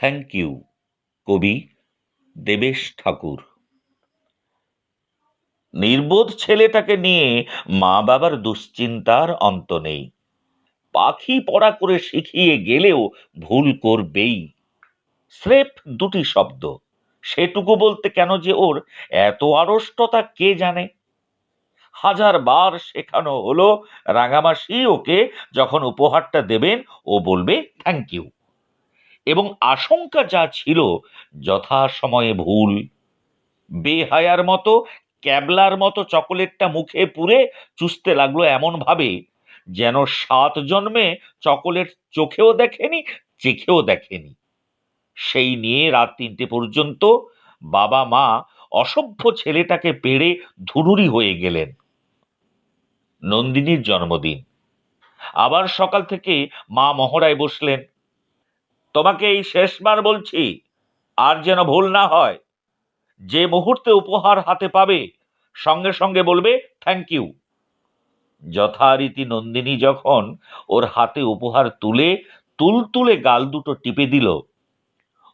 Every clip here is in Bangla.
থ্যাংক ইউ কবি দেবেশ ঠাকুর। নির্বোধ ছেলেটাকে নিয়ে মা বাবার দুশ্চিন্তার অন্ত নেই। পাখি পড়া করে শিখিয়ে গেলেও ভুল করবেই। স্রেফ দুটি শব্দ, সেটুকু বলতে কেন যে ওর এত আড়ষ্টতা কে জানে? হাজার বার শেখানো হলো রাঙামাসি ওকে যখন উপহারটা দেবেন, ও বলবে থ্যাংক ইউ এবং আশঙ্কা যা ছিল যথা সময়ে ভুল। বেহায়ার মতো, ক্যাবলার মতো চকোলেটটা মুখে পুরে চুষতে লাগল এমনভাবে যেন সাত জন্মে চকোলেট চোখেও দেখেনি, চেখেও দেখেনি। সেই নিয়ে রাত তিনটে পর্যন্ত বাবা মা অসভ্য ছেলেটাকে পেড়ে ধুনুরি হয়ে গেলেন। নন্দিনীর জন্মদিন। আবার সকাল থেকে মা মহড়ায় বসলেন তোমাকে এই শেষবার বলছি, আর যেন ভুল না হয়, যে মুহূর্তে উপহার হাতে পাবে, সঙ্গে সঙ্গে বলবে থ্যাংক ইউ যথারীতি নন্দিনী যখন ওর হাতে উপহার তুলে তুলতুলে গাল দুটো টিপে দিল,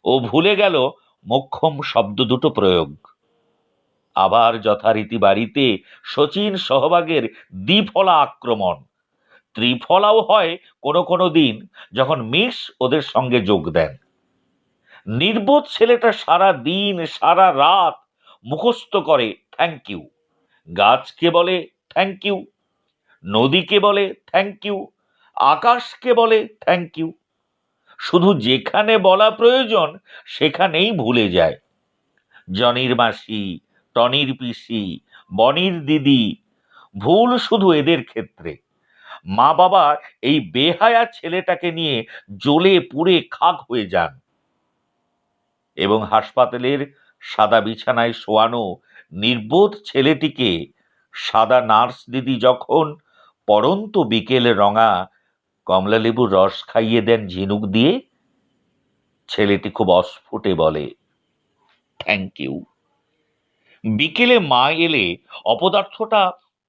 ও ভুলে গেল মোক্ষম শব্দ দুটো প্রয়োগ। আবার যথারীতি বাড়িতে শচীন সহবাগের দ্বিফলা আক্রমণ ত্রিফলাও হয় কোনো কোনো দিন যখন মিস ওদের সঙ্গে যোগ দেন। নির্বোধ ছেলেটা সারা দিন, সারা রাত মুখস্থ করে থ্যাংক ইউ গাছকে বলে থ্যাংক ইউ নদীকে বলে থ্যাংক ইউ আকাশকে বলে থ্যাংক ইউ শুধু যেখানে বলা প্রয়োজন, সেখানেই ভুলে যায়। জনির মাসি, টনির পিসি, বনির দিদি, ভুল শুধু এদের ক্ষেত্রে। মা বাবা এই বেহায়া ছেলেটাকে নিয়ে জ্বলে পুড়ে খাক হয়ে যান। এবং হাসপাতালের সাদা বিছানায় শোয়ানো নির্বোধ ছেলেটিকে সাদা নার্স দিদি যখন পরন্ত বিকেলে রঙা কমলালেবুর রস খাইয়ে দেন ঝিনুক দিয়ে, ছেলেটি খুব অস্ফুটে বলে থ্যাংক ইউ বিকেলে মা এলে অপদার্থটা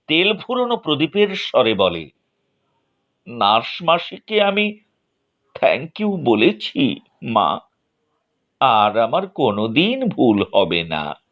তেল ফুরনো প্রদীপের স্বরে বলে নার্স মাসিকে আমি থ্যাংক ইউ বলেছি মা। আর আমার কোনোদিন ভুল হবে না।